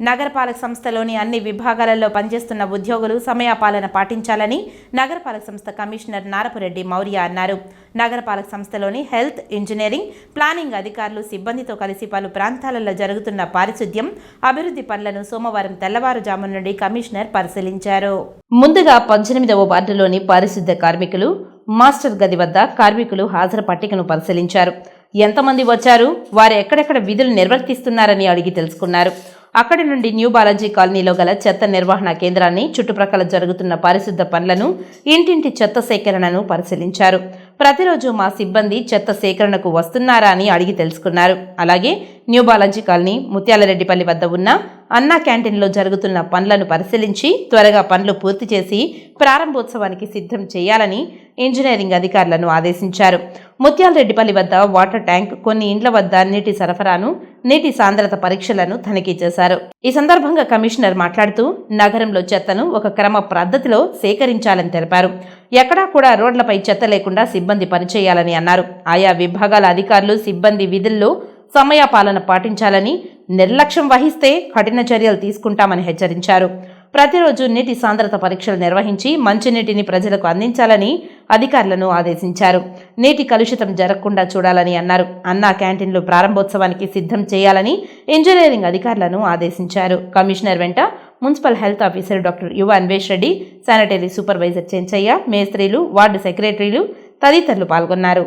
నగరపాలక సంస్థలోని అన్ని విభాగాలలో పనిచేస్తున్న ఉద్యోగులు సమయపాలన పాటించాలని నగరపాలక సంస్థ కమిషనర్ నారపురెడ్డి మౌర్య అన్నారు. నగరపాలక సంస్థలోని హెల్త్ ఇంజనీరింగ్ ప్లానింగ్ అధికారులు సిబ్బందితో కలిసి పలు ప్రాంతాలలో జరుగుతున్న పారిశుద్ధ్యం అభివృద్ధి పనులను సోమవారం తెల్లవారుజాము నుండి కమిషనర్ పరిశీలించారు. ముందుగా పద్దెనిమిదవ వార్డులోని పారిశుద్ధ్య కార్మికులు మాస్టర్ గది వద్ద కార్మికులు హాజరు పట్టికను పరిశీలించారు. ఎంతమంది వచ్చారు? వారు ఎక్కడెక్కడ విధులు నిర్వర్తిస్తున్నారని అడిగి తెలుసుకున్నారు. అక్కడి నుండి న్యూ బాలాజీ కాలనీలో గల చెత్త నిర్వహణ కేంద్రాన్ని చుట్టుప్రక్కల జరుగుతున్న పారిశుద్ధ పనులను ఇంటింటి చెత్త సేకరణను పరిశీలించారు. ప్రతిరోజు మా సిబ్బంది చెత్త సేకరణకు వస్తున్నారా అని అడిగి తెలుసుకున్నారు. అలాగే న్యూ బాలాజీ కాలనీ ముత్యాలరెడ్డిపల్లి వద్ద ఉన్న అన్నా క్యాంటీన్లో జరుగుతున్న పనులను పరిశీలించి త్వరగా పనులు పూర్తి చేసి ప్రారంభోత్సవానికి సిద్ధం చేయాలని ఇంజనీరింగ్ అధికారులను ఆదేశించారు. ముత్యాలరెడ్డిపల్లి వద్ద వాటర్ ట్యాంక్ కొన్ని ఇండ్ల వద్ద నీటి సరఫరాను నీటి సాంద్రత పరీక్షలను తనిఖీ చేశారు. ఈ సందర్భంగా కమిషనర్ మాట్లాడుతూ నగరంలో చెత్తను ఒక క్రమ పద్ధతిలో సేకరించాలని తెలిపారు. ఎక్కడా కూడా రోడ్లపై చెత్త లేకుండా సిబ్బంది పనిచేయాలని అన్నారు. ఆయా విభాగాల అధికారులు సిబ్బంది విధుల్లో సమయపాలన పాటించాలని నిర్లక్ష్యం వహిస్తే కఠిన చర్యలు తీసుకుంటామని హెచ్చరించారు. ప్రతిరోజు నీటి సాంద్రత పరీక్షలు నిర్వహించి మంచినీటిని ప్రజలకు అందించాలని అధికారులను ఆదేశించారు. నీటి కలుషితం జరగకుండా చూడాలని అన్నారు. అన్నా క్యాంటీన్లు ప్రారంభోత్సవానికి సిద్ధం చేయాలని ఇంజనీరింగ్ అధికారులను ఆదేశించారు. కమిషనర్ వెంట municipal health officer doctor Yuva Anvesh Reddy sanitary supervisor Chenchaiah మేస్త్రీలు ward సెక్రటరీలు తదితరులు పాల్గొన్నారు.